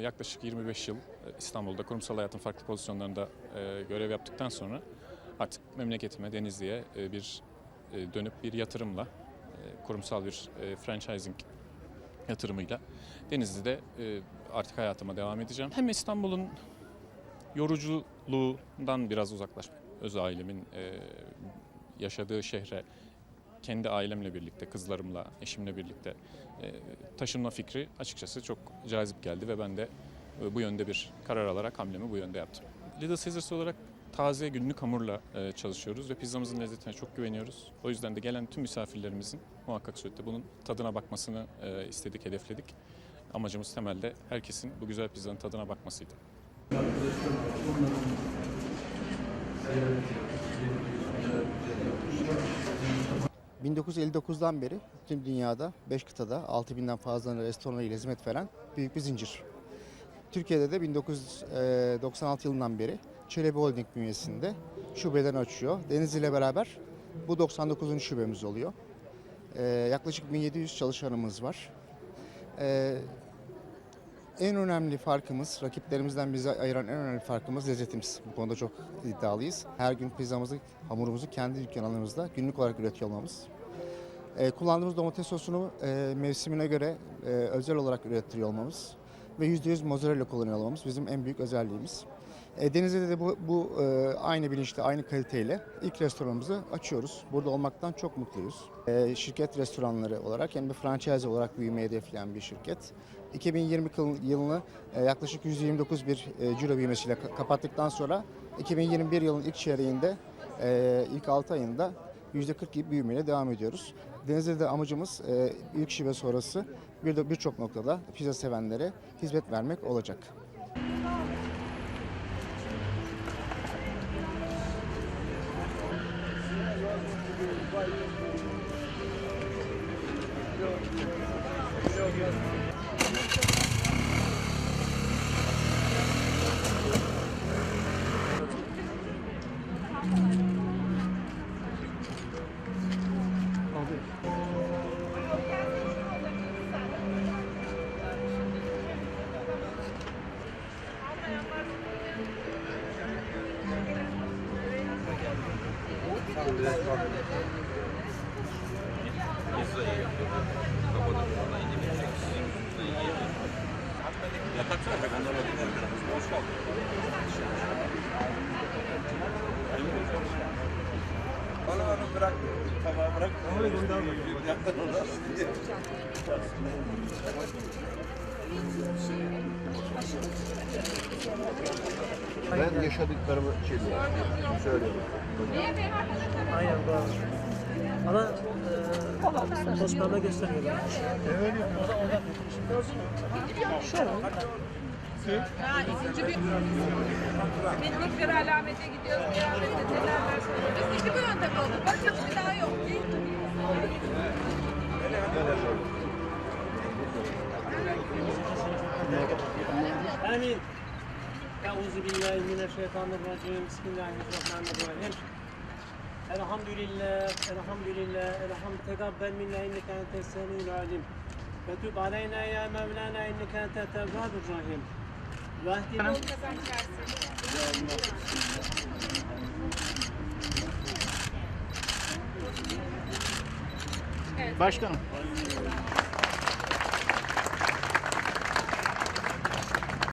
yaklaşık 25 yıl e, İstanbul'da kurumsal hayatın farklı pozisyonlarında e, görev yaptıktan sonra artık memleketime, Denizli'ye e, bir e, dönüp bir yatırımla, e, kurumsal bir e, franchising yatırımıyla Denizli'de e, artık hayatıma devam edeceğim. Hem İstanbul'un yoruculuğundan biraz uzaklaşmak, öz ailemin e, yaşadığı şehre kendi ailemle birlikte, kızlarımla, eşimle birlikte e, taşınma fikri açıkçası çok cazip geldi ve ben de e, bu yönde bir karar alarak hamlemi bu yönde yaptım. Little Caesars olarak taze günlük hamurla e, çalışıyoruz ve pizzamızın lezzetine çok güveniyoruz. O yüzden de gelen tüm misafirlerimizin muhakkak surette bunun tadına bakmasını istedik, hedefledik. Amacımız temelde herkesin bu güzel pizzanın tadına bakmasıydı. 1959'dan beri tüm dünyada 5 kıtada 6000'den fazla restoran ile hizmet veren büyük bir zincir. Türkiye'de de 1996 yılından beri Çelebi Holding bünyesinde şubeden açıyor. Denizli ile beraber bu 99. şubemiz oluyor. Ee, yaklaşık 1700 çalışanımız var. Ee, en önemli farkımız, rakiplerimizden bizi ayıran en önemli farkımız lezzetimiz. Bu konuda çok iddialıyız. Her gün pizzamızı, hamurumuzu kendi dükkanlarımızda günlük olarak üretiyor olmamız. Ee, kullandığımız domates sosunu e, mevsimine göre e, özel olarak ürettiriyor olmamız ve %100 mozzarella kullanıyor olmamız bizim en büyük özelliğimiz. E, Denizli'de de bu, bu e, aynı bilinçle, aynı kaliteyle ilk restoranımızı açıyoruz. Burada olmaktan çok mutluyuz. E, şirket restoranları olarak hem de franchise olarak büyümeyi hedefleyen bir şirket. 2020 kıl- yılını e, yaklaşık 129 bir e, ciro büyümesiyle ka- kapattıktan sonra 2021 yılın ilk çeyreğinde, e, ilk 6 ayında %40 gibi büyümeyle devam ediyoruz. Denizli'de amacımız e, ilk şive sonrası bir de birçok noktada pizza sevenlere hizmet vermek olacak. Bana onu bırak. Tabağı bırak. Onu gönder Ben yaşadıklarımı şey söylüyorum. Aynen doğru. Ama e, Osman'da gösteriyorlar. Ha, ikinci bir bitmek bir alamete gidiyoruz. Bir alamete neler söylüyoruz. İki bu yönde kaldı. Bak hiçbir daha yok değil mi? Amin. Euzu billahi mineşşeytanirracim. Bismillahirrahmanirrahim. Elhamdülillah, elhamdülillah, elhamd tegabbel minna inneke entes semiul alim. Ve tub aleyna ya Mevlana inneke ente tevvabur rahim. Versin. Başkanım.